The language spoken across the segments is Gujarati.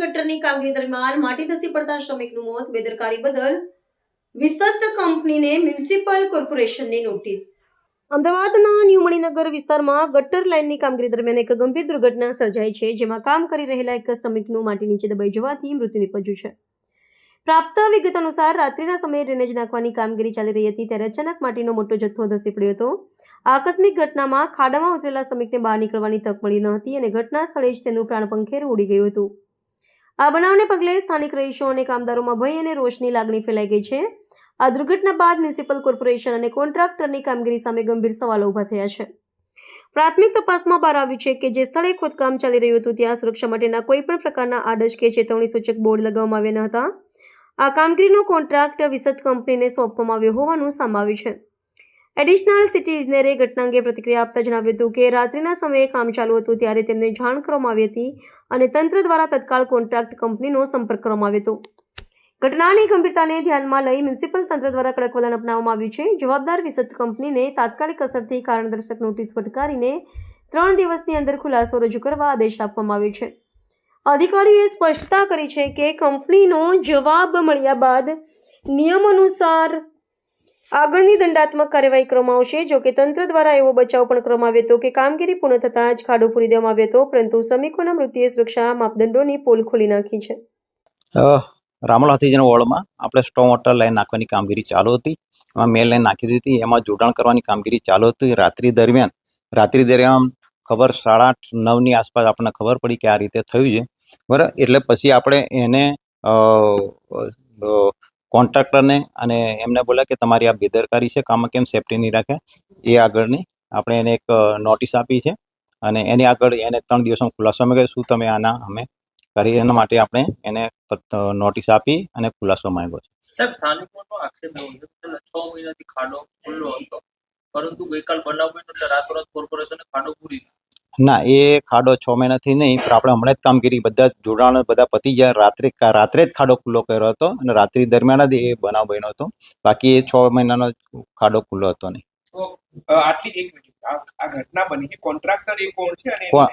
કામગીરી દરમિયાન માટી ધસી પડતા શ્રમિકનું મોત બેદરકારી બદલ વિસત કંપનીને મ્યુનિસિપલ કોર્પોરેશનની નોટિસ. અમદાવાદના ન્યુમણીનગર વિસ્તારમાં ગટર લાઇનની કામગીરી દરમિયાન એક ગંભીર દુર્ઘટના સર્જાઈ છે, જેમાં કામ કરી રહેલા એક શ્રમિકનું માટી નીચે દબાઈ જવાથી મૃત્યુ નિપજ્યું છે. પ્રાપ્ત વિગત અનુસાર રાત્રિના સમયે ડ્રેનેજ નાખવાની કામગીરી ચાલી રહી હતી ત્યારે અચાનક માટીનો મોટો જથ્થો ધસી પડ્યો હતો. આકસ્મિક ઘટનામાં ખાડામાં ઉતરેલા શ્રમિકને બહાર નીકળવાની તક મળી ન હતી અને ઘટના સ્થળે જ તેનું પ્રાણ પંખેરું ઉડી ગયું હતું. આ બનાવને પગલે સ્થાનિક રહીશો અને કામદારોમાં ભય અને રોષની લાગણી ફેલાઈ ગઈ છે. આ દુર્ઘટના બાદ મ્યુનિસિપલ કોર્પોરેશન અને કોન્ટ્રાક્ટરની કામગીરી સામે ગંભીર સવાલો ઊભા થયા છે. પ્રાથમિક તપાસમાં બહાર આવ્યું છે કે જે સ્થળે ખોદકામ ચાલી રહ્યું હતું ત્યાં સુરક્ષા માટેના કોઈ પણ પ્રકારના આડશ કે ચેતવણી સૂચક બોર્ડ લગાવવામાં આવ્યા ન હતા. આ કામગીરીનો કોન્ટ્રાક્ટ વિસદ કંપનીને સોંપવામાં આવ્યો હોવાનું સામે આવ્યું છે. એડિશનલ સિટી ઇજનેરે ઘટના અંગે પ્રતિક્રિયા આપતા જણાવ્યું હતું કે રાત્રિના સમયે કામ ચાલુ હતું ત્યારે તેમને જાણ કરવામાં આવી હતી અને તંત્ર દ્વારા તત્કાળ કોન્ટ્રાક્ટ કંપનીનો સંપર્ક કરવામાં આવ્યો હતો. ઘટનાની ગંભીરતાને ધ્યાનમાં લઈ મ્યુનિસિપલ તંત્ર દ્વારા કડક વલણ અપનાવવામાં આવ્યું છે. જવાબદાર વિસત કંપનીને તાત્કાલિક અસરથી કારણદર્શક નોટિસ ફટકારીને ત્રણ દિવસની અંદર ખુલાસો રજૂ કરવા આદેશ આપવામાં આવ્યો છે. અધિકારીઓએ સ્પષ્ટતા કરી છે કે કંપનીનો જવાબ મળ્યા બાદ નિયમ અનુસાર આગળની દંડાત્મક કાર્યવાહી કરવામાં આવશે. જો કે તંત્ર દ્વારા એવો બચાવ પણ કરવામાં આવ્યો હતો કે કામગીરી પૂર્ણ થતાં જ ખાડો પૂરી દેવામાં આવ્યો હતો, પરંતુ શ્રમિકોના મૃત્યુએ સુરક્ષા માપદંડોની પોલ ખોલી નાખી છે. રામોલ વોર્ડમાં આપણે સ્ટોમ વોટર લાઈન નાખવાની કામગીરી ચાલુ હતી. એમાં મેલ લાઈન નાખી દીધી એમાં જોડાણ કરવાની કામગીરી ચાલુ હતી. રાત્રિ દરમિયાન રાત્રિ દરમિયાન ખબર સાડા આઠ, નવની આસપાસ આપણને ખબર પડી કે આ રીતે થયું છે. બરાબર? એટલે પછી આપણે એને કોન્ટ્રાક્ટરને અને એમને બોલ્યા કે તમારી આ બેદરકારી છે કામમાં કેમ સેફટી નહીં રાખે? એ આગળની આપણે એને એક નોટિસ આપી છે અને એની આગળ એને ત્રણ દિવસમાં ખુલાસો અમે શું તમે આના અમે કરી, એના માટે આપણે એને નોટિસ આપી અને ખુલાસો માંગ્યો છે. સાહેબ રાતોરાત કોર્પોરેશને ખાડો પૂરી દીધો. ના એ ખાડો છ મહિનાથી નહીં પણ આપણે હમણાં જ કામગીરી બધા જોડાણ બધા પતી ગયા. રાત્રે રાત્રે જ ખાડો ખુલ્લો કર્યો હતો અને રાત્રિ દરમિયાન જ એ બનાવ બન્યો હતો. બાકી એ છ મહિનાનો ખાડો ખુલ્લો હતો નહીં. આટલી એક આ આ ઘટના બની કોન્ટ્રાક્ટર એ કોણ છે અને કોણ,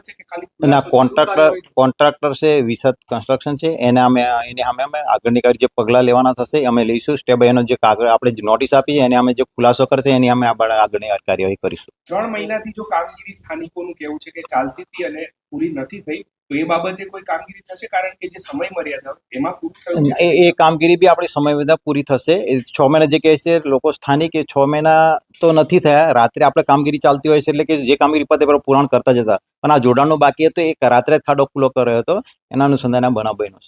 છે. કે ખાલી ના કોન્ટ્રાક્ટર કોન્ટ્રાક્ટર છે વિસદ કન્સ્ટ્રક્શન છે એને અમે એને અમે અમે આગળની કાર્ય જે પગલાં લેવાના થશે અમે લઈશું સ્ટેપ એનો જે કાગળ આપણે જે નોટિસ આપી એને અમે જે ખુલાસો કરશે એની અમે આગળની કાર્યવાહી કરીશું ત્રણ મહિનાથી જો કામગીરી સ્થાનિકોનું કહેવું છે કે ચાલતી હતી અને પૂરી નથી થઈ તો એ બાબતે કોઈ કામગીરી થશે? કારણ કે જે સમય મર્યાદા એમાં પૂરું એ એ કામગીરી બી આપણી સમય મર્યાદા પૂરી થશે. છ મહિના જે કહે છે લોકો સ્થાનિક એ છ મહિના તો નથી થયા. રાત્રે આપણે કામગીરી ચાલતી હોય છે એટલે કે જે કામગીરી પતે પર પૂરણ કરતા જતા. પણ આ જોડાણનું બાકી હતું એ રાત્રે જ ખાડો ખુલ્લો કર્યો હતો. એના અનુસંધાને બનાવ બન્યો છે.